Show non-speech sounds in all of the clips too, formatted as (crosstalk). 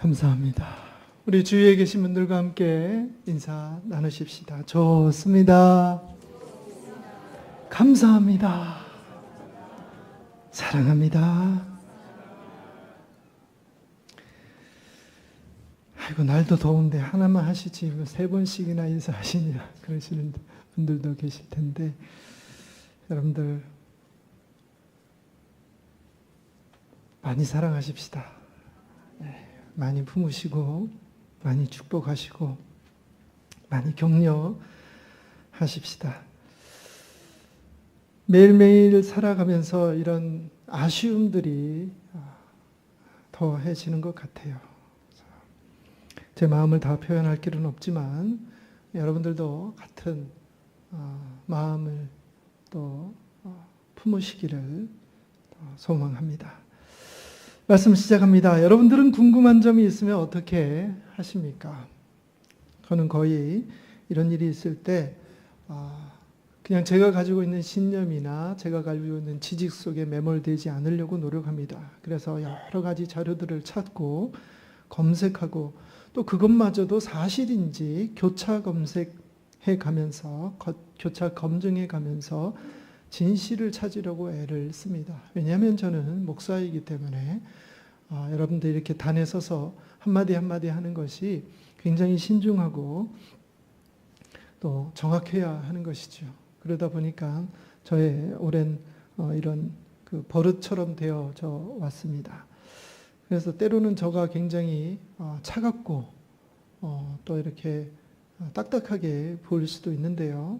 감사합니다. 우리 주위에 계신 분들과 함께 인사 나누십시다. 좋습니다. 감사합니다. 사랑합니다. 아이고 날도 더운데 하나만 하시지 뭐세 번씩이나 인사하시냐 (laughs) 그러시는 분들도 계실 텐데 여러분들 많이 사랑하십시다. 네, 많이 품으시고 많이 축복하시고 많이 격려하십시다. 매일매일 살아가면서 이런 아쉬움들이 아, 더해지는 것 같아요. 제 마음을 다 표현할 길은 없지만 여러분들도 같은 어, 마음을 또 어, 품으시기를 어, 소망합니다. 말씀 시작합니다. 여러분들은 궁금한 점이 있으면 어떻게 하십니까? 저는 거의 이런 일이 있을 때 아, 그냥 제가 가지고 있는 신념이나 제가 가지고 있는 지식 속에 매몰되지 않으려고 노력합니다. 그래서 여러 가지 자료들을 찾고 검색하고 또 그것마저도 사실인지 교차 검색해 가면서 거- 교차 검증해 가면서 진실을 찾으려고 애를 씁니다. 왜냐하면 저는 목사이기 때문에 아, 여러분들 이렇게 단에 서서 한마디 한마디 하는 것이 굉장히 신중하고 또 정확해야 하는 것이죠. 그러다 보니까 저의 오랜 어, 이런 그 버릇처럼 되어져 왔습니다. 그래서 때로는 저가 굉장히 어, 차갑고 어, 또 이렇게 어, 딱딱하게 보일 수도 있는데요.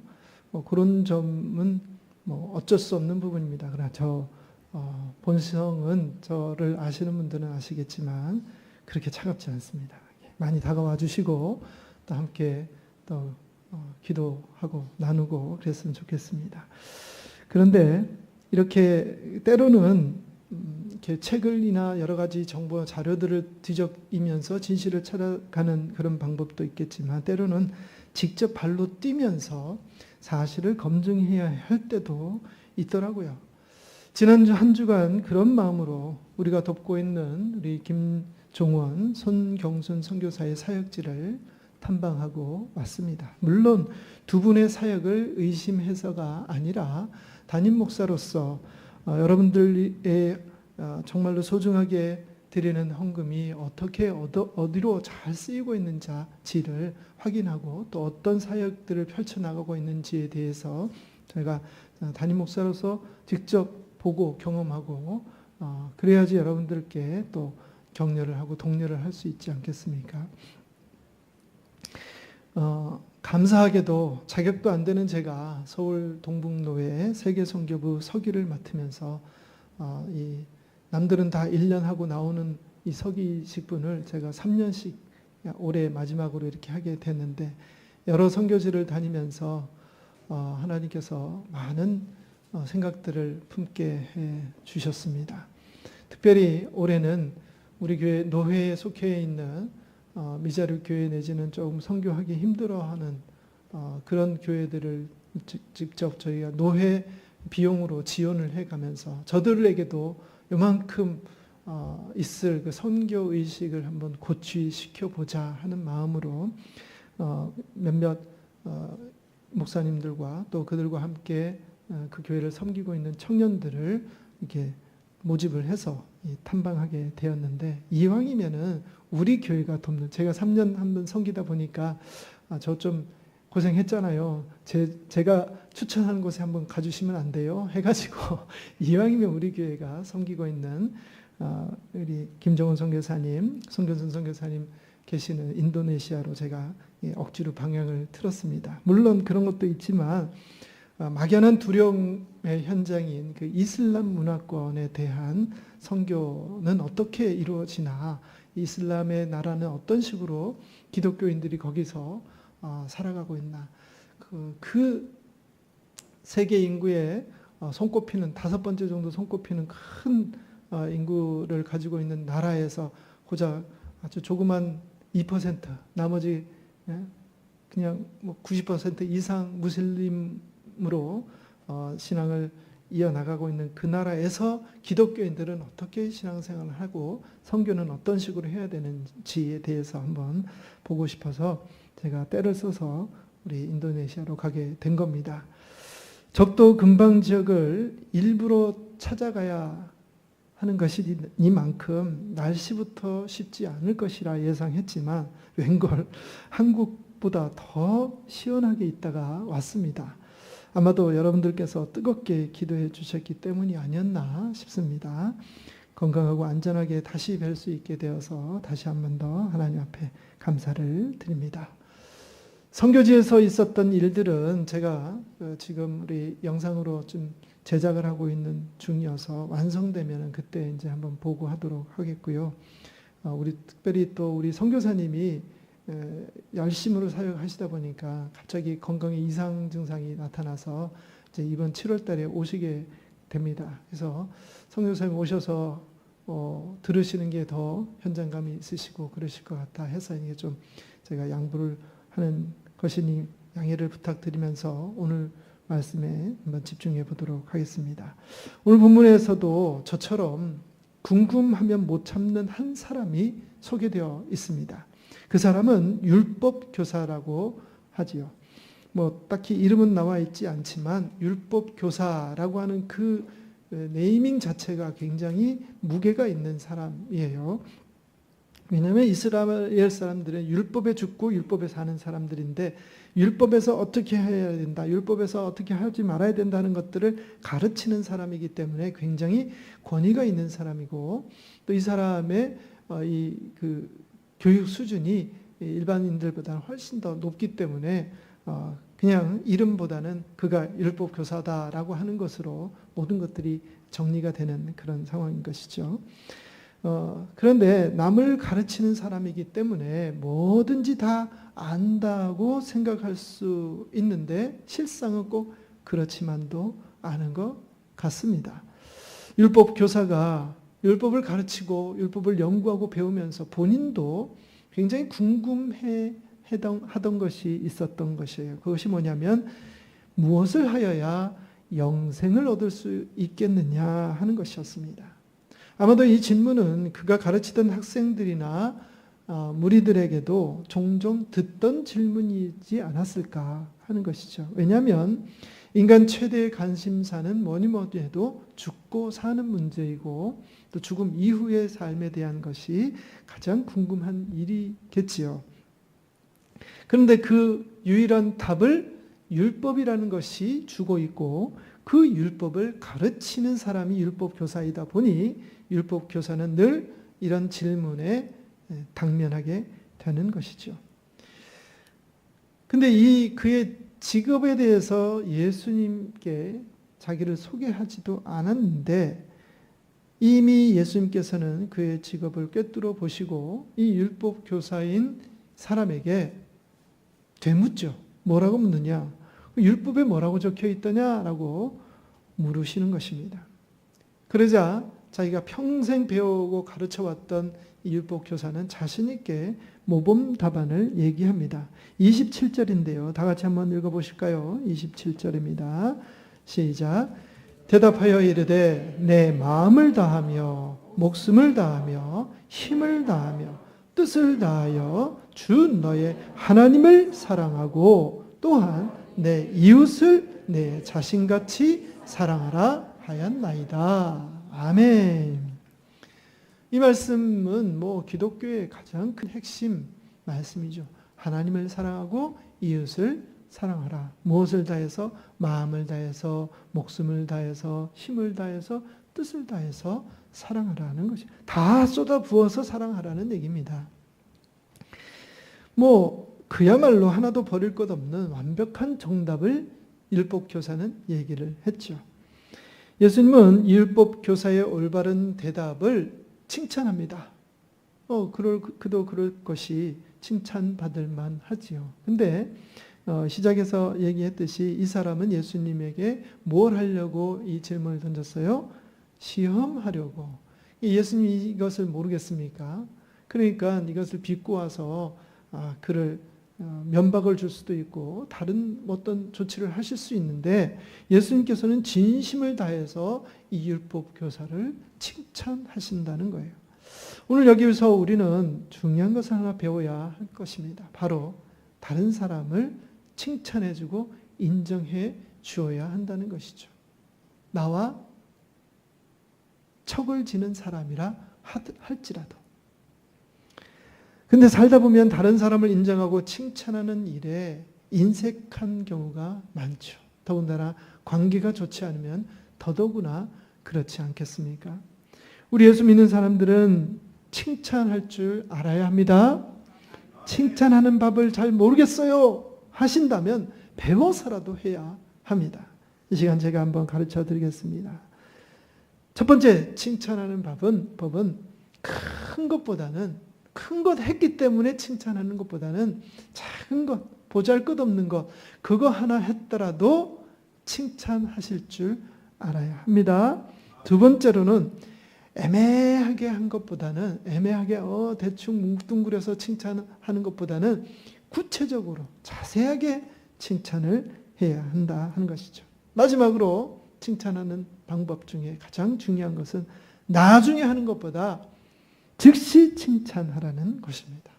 뭐 그런 점은 뭐 어쩔 수 없는 부분입니다. 그러나 저 어, 본성은 저를 아시는 분들은 아시겠지만 그렇게 차갑지 않습니다. 많이 다가와 주시고 또 함께 또 어, 기도하고 나누고 그랬으면 좋겠습니다. 그런데 이렇게 때로는 음, 이렇게 책을이나 여러 가지 정보 자료들을 뒤적이면서 진실을 찾아가는 그런 방법도 있겠지만 때로는 직접 발로 뛰면서 사실을 검증해야 할 때도 있더라고요. 지난주 한 주간 그런 마음으로 우리가 돕고 있는 우리 김종원, 손경순 선교사의 사역지를 탐방하고 왔습니다. 물론 두 분의 사역을 의심해서가 아니라 담임 목사로서 어, 여러분들의 어, 정말로 소중하게 드리는 헌금이 어떻게 어디로 잘 쓰이고 있는지를 확인하고 또 어떤 사역들을 펼쳐나가고 있는지에 대해서 저희가 어, 담임 목사로서 직접 보고 경험하고 어, 그래야지 여러분들께 또 격려를 하고 독려를 할 수 있지 않겠습니까? 어, 감사하게도 자격도 안 되는 제가 서울 동북노회 세계선교부 서기를 맡으면서 어, 이 남들은 다 1년 하고 나오는 이 서기식 분을 제가 3년씩 올해 마지막으로 이렇게 하게 됐는데 여러 선교지를 다니면서 어, 하나님께서 많은 어, 생각들을 품게 해 주셨습니다. 특별히 올해는 우리 교회 노회에 속해 있는 어, 미자류 교회 내지는 조금 선교하기 힘들어하는 어, 그런 교회들을 직- 직접 저희가 노회 비용으로 지원을 해가면서 저들에게도 요만큼 어, 있을 그 선교 의식을 한번 고취시켜 보자 하는 마음으로 어, 몇몇 어, 목사님들과 또 그들과 함께 어, 그 교회를 섬기고 있는 청년들을 이렇게 모집을 해서 이 탐방하게 되었는데 이왕이면은 우리 교회가 돕는 제가 3년 한 번 섬기다 보니까 아, 저 좀 고생했잖아요. 제, 제가 추천하는 곳에 한번 가주시면 안 돼요? 해가지고 (laughs) 이왕이면 우리 교회가 섬기고 있는 아, 우리 김정은 선교사님, 송교선 선교사님 계시는 인도네시아로 제가 예, 억지로 방향을 틀었습니다. 물론 그런 것도 있지만 아, 막연한 두려움의 현장인 그 이슬람 문화권에 대한 선교는 어떻게 이루어지나 이슬람의 나라는 어떤 식으로 기독교인들이 거기서 어, 살아가고 있나. 그, 그 세계 인구의 어, 손꼽히는 다섯 번째 정도 손꼽히는 큰 어, 인구를 가지고 있는 나라에서 고작 아주 조그만 2% 나머지 예, 그냥 뭐 90% 이상 무슬림 으로 어, 신앙을 이어나가고 있는 그 나라에서 기독교인들은 어떻게 신앙생활을 하고 선교는 어떤 식으로 해야 되는지에 대해서 한번 보고 싶어서 제가 때를 써서 우리 인도네시아로 가게 된 겁니다. 적도 근방 지역을 일부러 찾아가야 하는 것이니만큼 날씨부터 쉽지 않을 것이라 예상했지만 웬걸 한국보다 더 시원하게 있다가 왔습니다. 아마도 여러분들께서 뜨겁게 기도해 주셨기 때문이 아니었나 싶습니다. 건강하고 안전하게 다시 뵐 수 있게 되어서 다시 한 번 더 하나님 앞에 감사를 드립니다. 선교지에서 있었던 일들은 제가 어, 지금 우리 영상으로 좀 제작을 하고 있는 중이어서 완성되면 그때 이제 한번 보고하도록 하겠고요. 어, 우리 특별히 또 우리 선교사님이 에, 열심으로 사역하시다 보니까 갑자기 건강에 이상 증상이 나타나서 이제 이번 7월 달에 오시게 됩니다. 그래서 선교사님 오셔서 어, 들으시는 게 더 현장감이 있으시고 그러실 것 같아 해서 이게 좀 제가 양보를 하는 것이니 양해를 부탁드리면서 오늘 말씀에 한번 집중해 보도록 하겠습니다. 오늘 본문에서도 저처럼 궁금하면 못 참는 한 사람이 소개되어 있습니다. 그 사람은 율법 교사라고 하지요. 뭐 딱히 이름은 나와 있지 않지만 율법 교사라고 하는 그 네이밍 자체가 굉장히 무게가 있는 사람이에요. 왜냐하면 이스라엘 사람들은 율법에 죽고 율법에 사는 사람들인데 율법에서 어떻게 해야 된다, 율법에서 어떻게 하지 말아야 된다는 것들을 가르치는 사람이기 때문에 굉장히 권위가 있는 사람이고 또 이 사람의 어, 이그 교육 수준이 일반인들보다는 훨씬 더 높기 때문에 어, 그냥 이름보다는 그가 율법 교사다라고 하는 것으로 모든 것들이 정리가 되는 그런 상황인 것이죠. 어, 그런데 남을 가르치는 사람이기 때문에 뭐든지 다 안다고 생각할 수 있는데 실상은 꼭 그렇지만도 않은 것 같습니다. 율법 교사가 율법을 가르치고 율법을 연구하고 배우면서 본인도 굉장히 궁금해 하던 것이 있었던 것이에요. 그것이 뭐냐면 무엇을 하여야 영생을 얻을 수 있겠느냐 하는 것이었습니다. 아마도 이 질문은 그가 가르치던 학생들이나 어, 무리들에게도 종종 듣던 질문이지 않았을까 하는 것이죠. 왜냐하면 인간 최대의 관심사는 뭐니 뭐니 해도 죽고 사는 문제이고 또 죽음 이후의 삶에 대한 것이 가장 궁금한 일이겠지요. 그런데 그 유일한 답을 율법이라는 것이 주고 있고 그 율법을 가르치는 사람이 율법 교사이다 보니 율법 교사는 늘 이런 질문에 당면하게 되는 것이죠. 근데 이 그의 직업에 대해서 예수님께 자기를 소개하지도 않았는데 이미 예수님께서는 그의 직업을 꿰뚫어 보시고 이 율법 교사인 사람에게 되묻죠. 뭐라고 묻느냐? 율법에 뭐라고 적혀 있더냐라고 물으시는 것입니다. 그러자 자기가 평생 배우고 가르쳐 왔던 율법 교사는 자신 있게 모범 답안을 얘기합니다. 27절인데요. 다 같이 한번 읽어 보실까요? 27절입니다. 시작. 대답하여 이르되 내 마음을 다하며 목숨을 다하며 힘을 다하며 뜻을 다하여 주 너의 하나님을 사랑하고 또한 내 이웃을 내 자신같이 사랑하라 하였나이다. 아멘. 이 말씀은 뭐 기독교의 가장 큰 핵심 말씀이죠. 하나님을 사랑하고 이웃을 사랑하라. 무엇을 다해서 마음을 다해서 목숨을 다해서 힘을 다해서 뜻을 다해서 사랑하라는 것이 다 쏟아 부어서 사랑하라는 얘기입니다. 뭐 그야말로 하나도 버릴 것 없는 완벽한 정답을 율법 교사는 얘기를 했죠. 예수님은 율법 교사의 올바른 대답을 칭찬합니다. 어, 그럴, 그도 그럴 것이 칭찬받을 만 하지요. 근데, 어, 시작에서 얘기했듯이 이 사람은 예수님에게 뭘 하려고 이 질문을 던졌어요? 시험하려고. 예수님이 이것을 모르겠습니까? 그러니까 이것을 비꼬아서 아, 그를 어, 면박을 줄 수도 있고 다른 어떤 조치를 하실 수 있는데 예수님께서는 진심을 다해서 이 율법 교사를 칭찬하신다는 거예요. 오늘 여기서 우리는 중요한 것을 하나 배워야 할 것입니다. 바로 다른 사람을 칭찬해주고 인정해 주어야 한다는 것이죠. 나와 척을 지는 사람이라 할지라도. 근데 살다 보면 다른 사람을 인정하고 칭찬하는 일에 인색한 경우가 많죠. 더군다나 관계가 좋지 않으면 더더구나 그렇지 않겠습니까? 우리 예수 믿는 사람들은 칭찬할 줄 알아야 합니다. 칭찬하는 법을 잘 모르겠어요. 하신다면 배워서라도 해야 합니다. 이 시간 제가 한번 가르쳐 드리겠습니다. 첫 번째 칭찬하는 법은 법은 큰 것보다는 큰 것 했기 때문에 칭찬하는 것보다는 작은 것, 보잘 것 없는 것 그거 하나 했더라도 칭찬하실 줄 알아야 합니다. 두 번째로는 애매하게 한 것보다는 애매하게 어 대충 뭉뚱그려서 칭찬하는 것보다는 구체적으로 자세하게 칭찬을 해야 한다 하는 것이죠. 마지막으로 칭찬하는 방법 중에 가장 중요한 것은 나중에 하는 것보다 즉시 칭찬하라는 것입니다.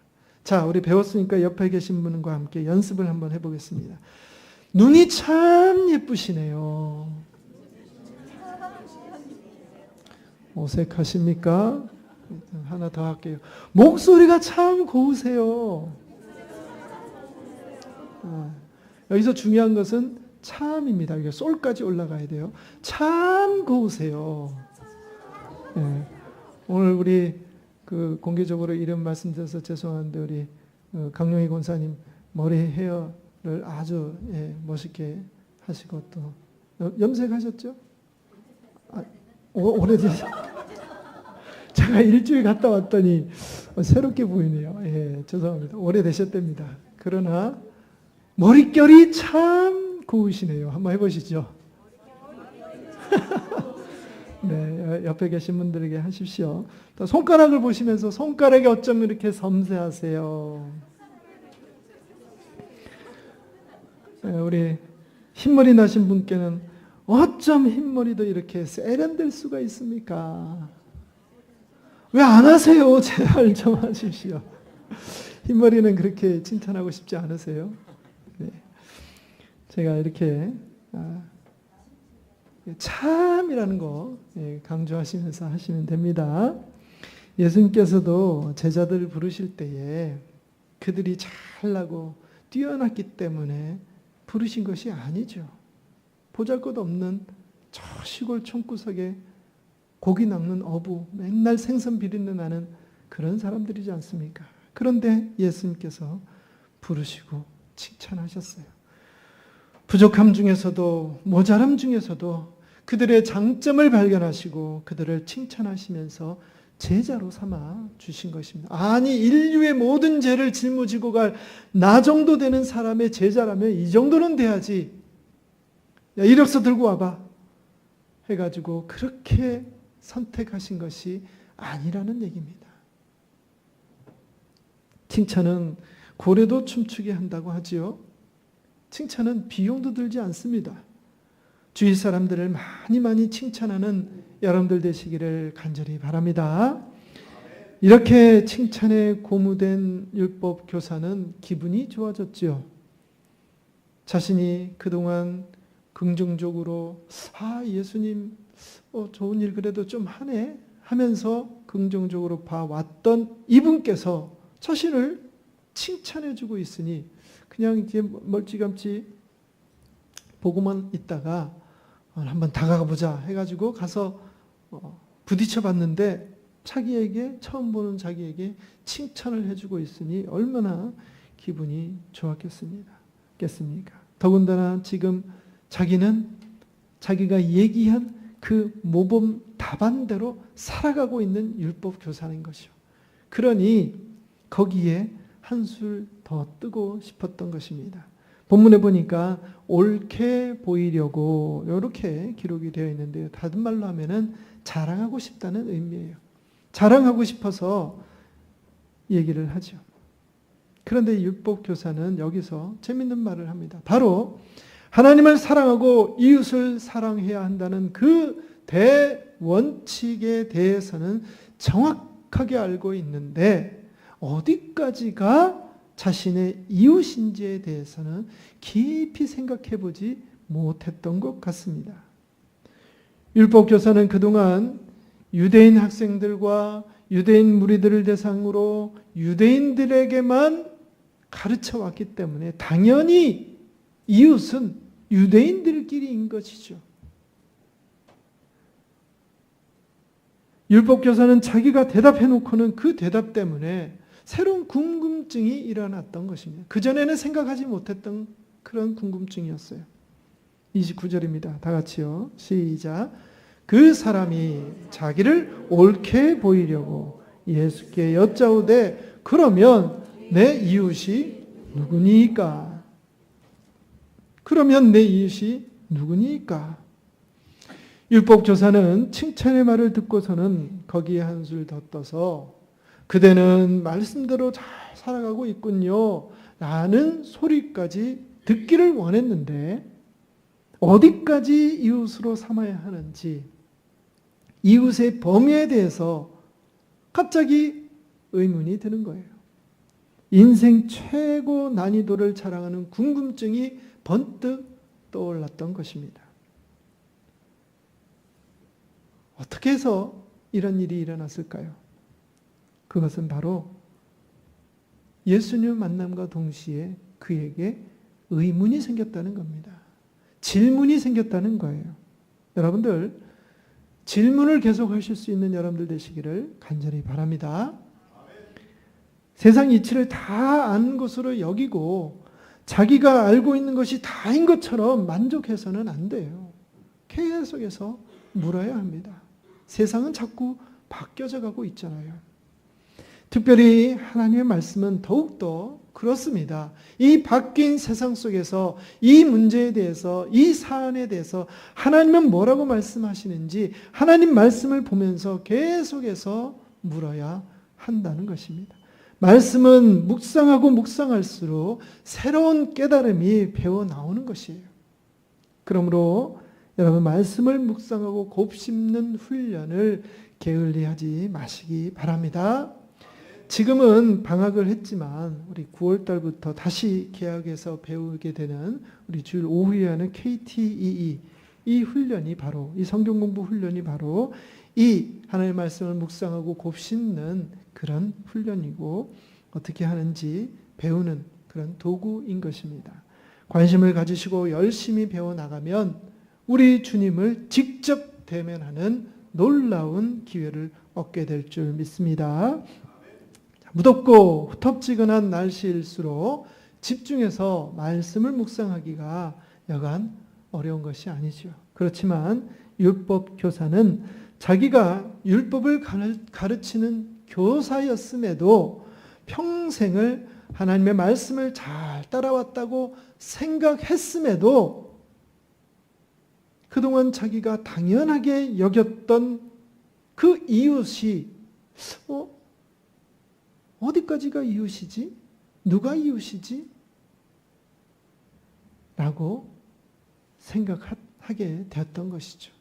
자, 우리 배웠으니까 옆에 계신 분과 함께 연습을 한번 해보겠습니다. 눈이 참 예쁘시네요. 어색하십니까? 하나 더 할게요. 목소리가 참 고우세요. 아, 여기서 중요한 것은 참입니다. 이게 솔까지 올라가야 돼요. 참 고우세요. 네. 오늘 우리 그 공개적으로 이름 말씀드려서 죄송한데 우리 어, 강용희 권사님 머리 헤어를 아주 예, 멋있게 하시고 또 염색하셨죠? 아, 오, 오래되셨. (laughs) 제가 일주일 갔다 왔더니 새롭게 보이네요. 예, 죄송합니다. 오래되셨답니다. 그러나 머릿결이 참 고우시네요. 한번 해보시죠. (laughs) 네, 옆에 계신 분들에게 하십시오. 또 손가락을 보시면서 손가락이 어쩜 이렇게 섬세하세요. 네, 우리 흰머리 나신 분께는 어쩜 흰머리도 이렇게 세련될 수가 있습니까? 왜 안 하세요? (laughs) 제발 좀 하십시오. 흰머리는 그렇게 칭찬하고 싶지 않으세요? 네. 제가 이렇게 아, 참이라는 거 예, 강조하시면서 하시면 됩니다. 예수님께서도 제자들을 부르실 때에 그들이 잘나고 뛰어났기 때문에 부르신 것이 아니죠. 보잘 것 없는 저 시골 촌구석에 고기 낚는 어부, 맨날 생선 비린내 나는 그런 사람들이지 않습니까? 그런데 예수님께서 부르시고 칭찬하셨어요. 부족함 중에서도 모자람 중에서도 그들의 장점을 발견하시고 그들을 칭찬하시면서 제자로 삼아 주신 것입니다. 아니 인류의 모든 죄를 짊어지고 갈 나 정도 되는 사람의 제자라면 이 정도는 돼야지. 야, 이력서 들고 와봐. 해가지고 그렇게 선택하신 것이 아니라는 얘기입니다. 칭찬은 고래도 춤추게 한다고 하지요. 칭찬은 비용도 들지 않습니다. 주위 사람들을 많이 많이 칭찬하는 여러분들 되시기를 간절히 바랍니다. 이렇게 칭찬에 고무된 율법 교사는 기분이 좋아졌지요. 자신이 그동안 긍정적으로 아 예수님 어, 좋은 일 그래도 좀 하네 하면서 긍정적으로 봐왔던 이분께서 자신을 칭찬해주고 있으니 그냥 이제 멀찌감치 보고만 있다가 한번 다가가 보자 해가지고 가서 어, 부딪혀 봤는데 자기에게 처음 보는 자기에게 칭찬을 해주고 있으니 얼마나 기분이 좋았겠습니까? 겠습니까? 더군다나 지금 자기는 자기가 얘기한 그 모범 답안대로 살아가고 있는 율법 교사인 것이요. 그러니 거기에 한술 더 뜨고 싶었던 것입니다. 본문에 보니까 옳게 보이려고 이렇게 기록이 되어 있는데요. 다른 말로 하면은 자랑하고 싶다는 의미예요. 자랑하고 싶어서 얘기를 하죠. 그런데 율법 교사는 여기서 재밌는 말을 합니다. 바로 하나님을 사랑하고 이웃을 사랑해야 한다는 그 대원칙에 대해서는 정확하게 알고 있는데 어디까지가 자신의 이웃인지에 대해서는 깊이 생각해 보지 못했던 것 같습니다. 율법 교사는 그동안 유대인 학생들과 유대인 무리들을 대상으로 유대인들에게만 가르쳐 왔기 때문에 당연히 이웃은 유대인들끼리인 것이죠. 율법 교사는 자기가 대답해 놓고는 그 대답 때문에 새로운 궁금증이 일어났던 것입니다. 그전에는 생각하지 못했던 그런 궁금증이었어요. 29절입니다. 다 같이요. 시작. 그 사람이 자기를 옳게 보이려고 예수께 여짜오되 그러면 내 이웃이 누구니까? 그러면 내 이웃이 누구니까? 율법 조사는 칭찬의 말을 듣고서는 거기에 한술 더 떠서 그대는 말씀대로 잘 살아가고 있군요. 라는 소리까지 듣기를 원했는데 어디까지 이웃으로 삼아야 하는지 이웃의 범위에 대해서 갑자기 의문이 드는 거예요. 인생 최고 난이도를 자랑하는 궁금증이 번뜩 떠올랐던 것입니다. 어떻게 해서 이런 일이 일어났을까요? 그것은 바로 예수님 만남과 동시에 그에게 의문이 생겼다는 겁니다. 질문이 생겼다는 거예요. 여러분들, 질문을 계속 하실 수 있는 여러분들 되시기를 간절히 바랍니다. 세상 이치를 다 아는 것으로 여기고 자기가 알고 있는 것이 다인 것처럼 만족해서는 안 돼요. 계속해서 물어야 합니다. 세상은 자꾸 바뀌어져 가고 있잖아요. 특별히 하나님의 말씀은 더욱더 그렇습니다. 이 바뀐 세상 속에서 이 문제에 대해서, 이 사안에 대해서 하나님은 뭐라고 말씀하시는지 하나님 말씀을 보면서 계속해서 물어야 한다는 것입니다. 말씀은 묵상하고 묵상할수록 새로운 깨달음이 배워 나오는 것이에요. 그러므로 여러분 말씀을 묵상하고 곱씹는 훈련을 게을리하지 마시기 바랍니다. 지금은 방학을 했지만 우리 9월 달부터 다시 개학해서 배우게 되는 우리 주일 오후에 하는 KTEE 이 훈련이 바로 이 성경 공부 훈련이 바로 이 하나님의 말씀을 묵상하고 곱씹는 그런 훈련이고 어떻게 하는지 배우는 그런 도구인 것입니다. 관심을 가지시고 열심히 배워 나가면 우리 주님을 직접 대면하는 놀라운 기회를 얻게 될 줄 믿습니다. 무덥고 후텁지근한 날씨일수록 집중해서 말씀을 묵상하기가 여간 어려운 것이 아니죠. 그렇지만 율법 교사는 자기가 율법을 가르치는 교사였음에도 평생을 하나님의 말씀을 잘 따라왔다고 생각했음에도 그동안 자기가 당연하게 여겼던 그 이웃이 어, 어디까지가 이웃이지? 누가 이웃이지? 라고 생각하게 되었던 것이죠.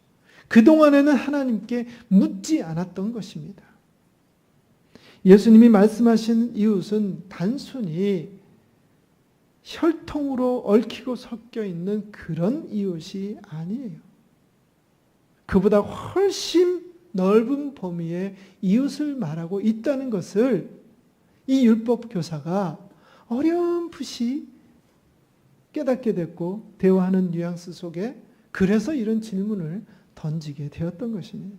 그동안에는 하나님께 묻지 않았던 것입니다. 예수님이 말씀하신 이웃은 단순히 혈통으로 얽히고 섞여 있는 그런 이웃이 아니에요. 그보다 훨씬 넓은 범위의 이웃을 말하고 있다는 것을 이 율법 교사가 어렴풋이 깨닫게 됐고 대화하는 뉘앙스 속에 그래서 이런 질문을 던지게 되었던 것입니다.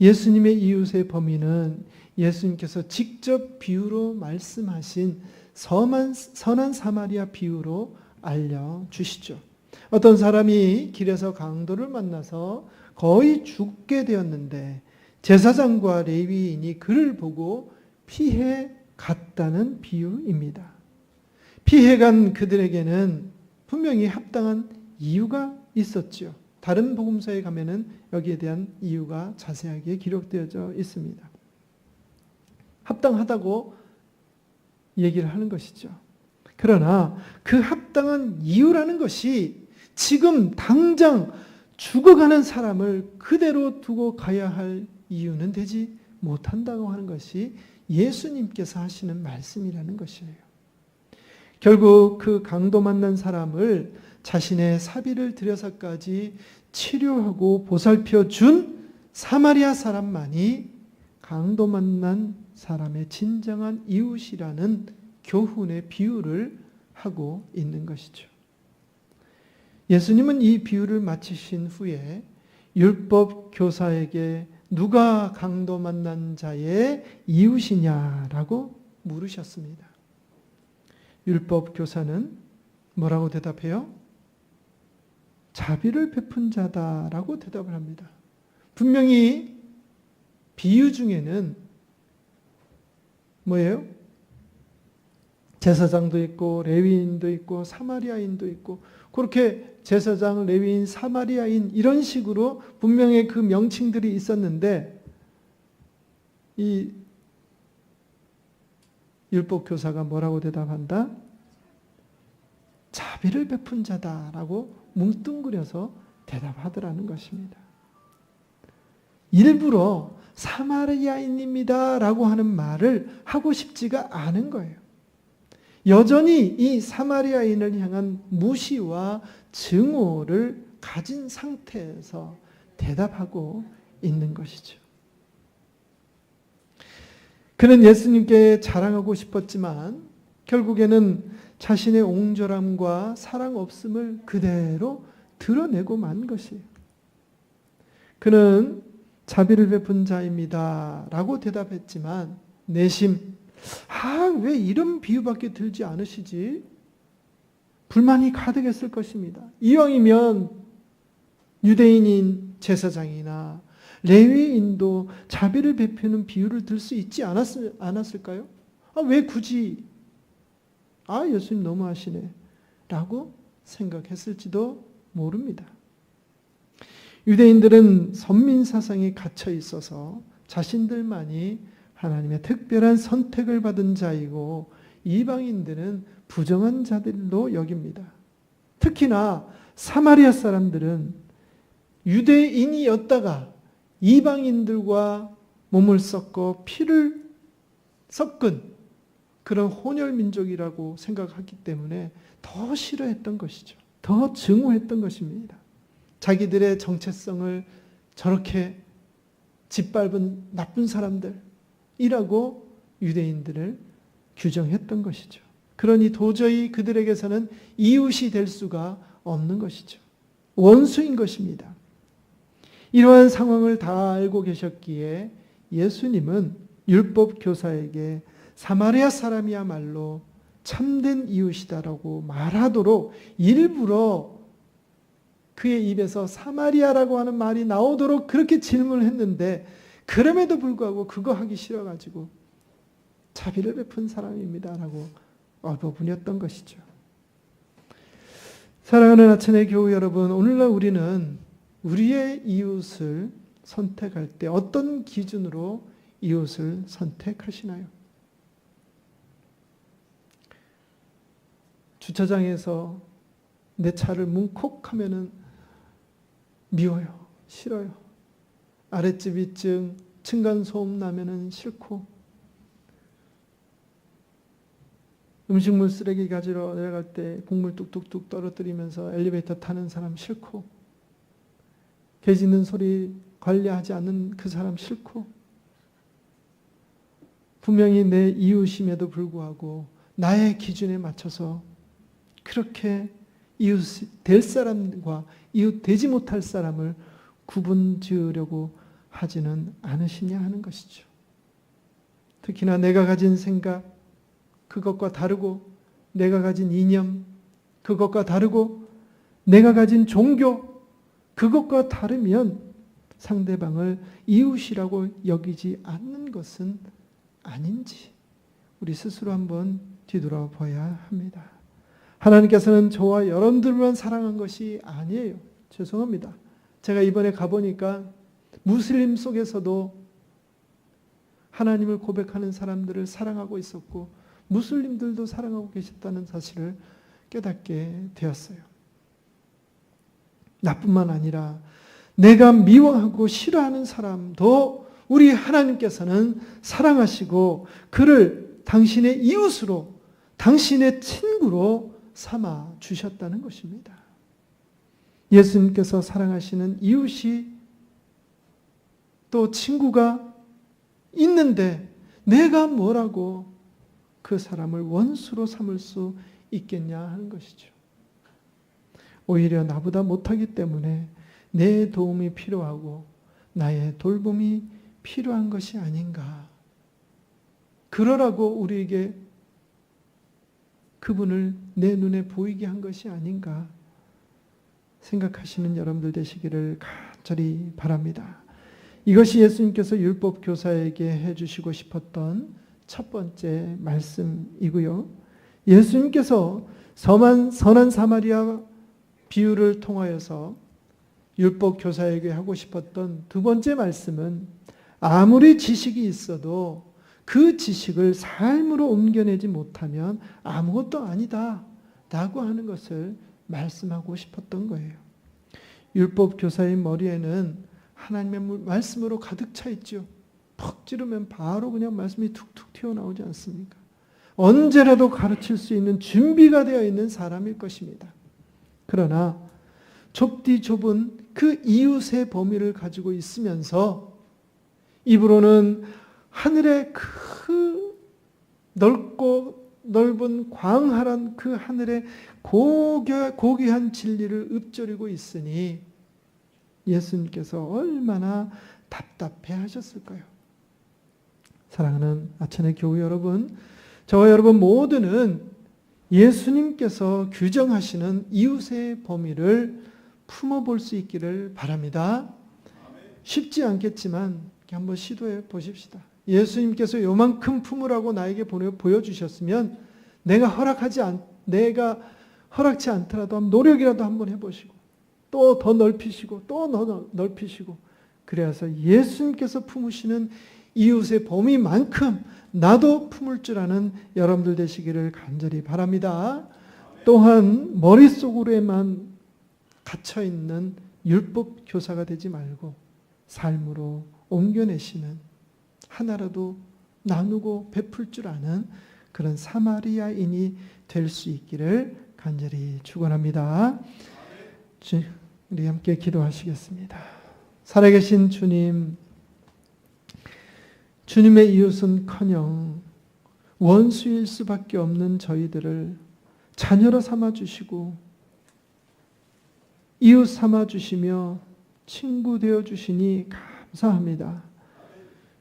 예수님의 이웃의 범위는 예수님께서 직접 비유로 말씀하신 선한, 선한 사마리아 비유로 알려주시죠. 어떤 사람이 길에서 강도를 만나서 거의 죽게 되었는데 제사장과 레위인이 그를 보고 피해 갔다는 비유입니다. 피해 간 그들에게는 분명히 합당한 이유가 있었죠. 다른 복음서에 가면은 여기에 대한 이유가 자세하게 기록되어져 있습니다. 합당하다고 얘기를 하는 것이죠. 그러나 그 합당한 이유라는 것이 지금 당장 죽어가는 사람을 그대로 두고 가야 할 이유는 되지 못한다고 하는 것이 예수님께서 하시는 말씀이라는 것이에요. 결국 그 강도 만난 사람을 자신의 사비를 들여서까지 치료하고 보살펴 준 사마리아 사람만이 강도 만난 사람의 진정한 이웃이라는 교훈의 비유를 하고 있는 것이죠. 예수님은 이 비유를 마치신 후에 율법 교사에게 누가 강도 만난 자의 이웃이냐라고 물으셨습니다. 율법 교사는 뭐라고 대답해요? 자비를 베푼 자다라고 대답을 합니다. 분명히 비유 중에는 뭐예요? 제사장도 있고 레위인도 있고 사마리아인도 있고 그렇게 제사장, 레위인, 사마리아인 이런 식으로 분명히 그 명칭들이 있었는데 이 율법 교사가 뭐라고 대답한다? 자비를 베푼 자다라고 뭉뚱그려서 대답하더라는 것입니다. 일부러 사마리아인입니다라고 하는 말을 하고 싶지가 않은 거예요. 여전히 이 사마리아인을 향한 무시와 증오를 가진 상태에서 대답하고 있는 것이죠. 그는 예수님께 자랑하고 싶었지만 결국에는 자신의 옹졸함과 사랑 없음을 그대로 드러내고 만 것이에요. 그는 자비를 베푼 자입니다. 라고 대답했지만 내심 아, 왜 이런 비유밖에 들지 않으시지? 불만이 가득했을 것입니다. 이왕이면 유대인인 제사장이나 레위인도 자비를 베푸는 비유를 들 수 있지 않았을, 않았을까요? 아, 왜 굳이? 아, 예수님 너무하시네. 라고 생각했을지도 모릅니다. 유대인들은 선민 사상에 갇혀 있어서 자신들만이 하나님의 특별한 선택을 받은 자이고 이방인들은 부정한 자들로 여깁니다. 특히나 사마리아 사람들은 유대인이었다가 이방인들과 몸을 섞어 피를 섞은 그런 혼혈 민족이라고 생각하기 때문에 더 싫어했던 것이죠. 더 증오했던 것입니다. 자기들의 정체성을 저렇게 짓밟은 나쁜 사람들 이라고 유대인들을 규정했던 것이죠. 그러니 도저히 그들에게서는 이웃이 될 수가 없는 것이죠. 원수인 것입니다. 이러한 상황을 다 알고 계셨기에 예수님은 율법 교사에게 사마리아 사람이야말로 참된 이웃이다라고 말하도록 일부러 그의 입에서 사마리아라고 하는 말이 나오도록 그렇게 질문을 했는데 그럼에도 불구하고 그거 하기 싫어가지고 자비를 베푼 사람입니다라고 얼버무렸던 것이죠. 사랑하는 아침의 교우 여러분, 오늘날 우리는 우리의 이웃을 선택할 때 어떤 기준으로 이웃을 선택하시나요? 주차장에서 내 차를 뭉콕 하면은 미워요. 싫어요. 아랫집 위층 층간 소음 나면은 싫고. 음식물 쓰레기 가지러 내려갈 때 국물 뚝뚝뚝 떨어뜨리면서 엘리베이터 타는 사람 싫고. 개 짖는 소리 관리하지 않는 그 사람 싫고. 분명히 내 이웃임에도 불구하고 나의 기준에 맞춰서 그렇게 이웃 될 사람과 이웃 되지 못할 사람을 구분 지으려고 하지는 않으시냐 하는 것이죠. 특히나 내가 가진 생각, 그것과 다르고 내가 가진 이념, 그것과 다르고 내가 가진 종교, 그것과 다르면 상대방을 이웃이라고 여기지 않는 것은 아닌지 우리 스스로 한번 뒤돌아봐야 합니다. 하나님께서는 저와 여러분들만 사랑한 것이 아니에요. 죄송합니다. 제가 이번에 가보니까 무슬림 속에서도 하나님을 고백하는 사람들을 사랑하고 있었고 무슬림들도 사랑하고 계셨다는 사실을 깨닫게 되었어요. 나뿐만 아니라 내가 미워하고 싫어하는 사람도 우리 하나님께서는 사랑하시고 그를 당신의 이웃으로 당신의 친구로 삼아 주셨다는 것입니다. 예수님께서 사랑하시는 이웃이 또 친구가 있는데 내가 뭐라고 그 사람을 원수로 삼을 수 있겠냐 하는 것이죠. 오히려 나보다 못하기 때문에 내 도움이 필요하고 나의 돌봄이 필요한 것이 아닌가. 그러라고 우리에게 그분을 내 눈에 보이게 한 것이 아닌가 생각하시는 여러분들 되시기를 간절히 바랍니다. 이것이 예수님께서 율법 교사에게 해주시고 싶었던 첫 번째 말씀이고요. 예수님께서 선한, 선한 사마리아 비유를 통하여서 율법 교사에게 하고 싶었던 두 번째 말씀은 아무리 지식이 있어도 그 지식을 삶으로 옮겨내지 못하면 아무것도 아니다. 라고 하는 것을 말씀하고 싶었던 거예요. 율법 교사의 머리에는 하나님의 말씀으로 가득 차 있죠. 퍽 찌르면 바로 그냥 말씀이 툭툭 튀어나오지 않습니까? 언제라도 가르칠 수 있는 준비가 되어 있는 사람일 것입니다. 그러나 좁디 좁은 그 이웃의 범위를 가지고 있으면서 입으로는 하늘의 그 넓고 넓은 광활한 그 하늘의 고귀한 진리를 읊조리고 있으니 예수님께서 얼마나 답답해 하셨을까요? 사랑하는 아천의 교우 여러분, 저와 여러분 모두는 예수님께서 규정하시는 이웃의 범위를 품어볼 수 있기를 바랍니다. 쉽지 않겠지만 한번 시도해 보십시다. 예수님께서 요만큼 품으라고 나에게 보여주셨으면 내가 허락하지 않, 내가 허락치 않더라도 노력이라도 한번 해보시고 또 더 넓히시고 또 더 넓히시고 그래서 예수님께서 품으시는 이웃의 범위만큼 나도 품을 줄 아는 여러분들 되시기를 간절히 바랍니다. 또한 머릿속으로만 갇혀 있는 율법 교사가 되지 말고 삶으로 옮겨내시는 하나라도 나누고 베풀 줄 아는 그런 사마리아인이 될 수 있기를 간절히 축원합니다. 우리 함께 기도하시겠습니다. 살아계신 주님, 주님의 이웃은커녕 원수일 수밖에 없는 저희들을 자녀로 삼아 주시고 이웃 삼아 주시며 친구 되어 주시니 감사합니다.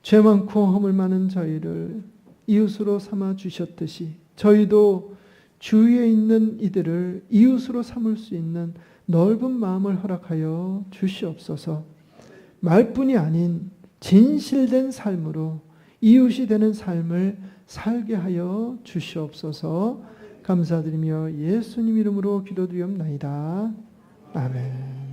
죄 많고 허물 많은 저희를 이웃으로 삼아 주셨듯이 저희도 주위에 있는 이들을 이웃으로 삼을 수 있는 넓은 마음을 허락하여 주시옵소서. 말뿐이 아닌 진실된 삶으로 이웃이 되는 삶을 살게 하여 주시옵소서. 감사드리며 예수님 이름으로 기도드리옵나이다. 아멘.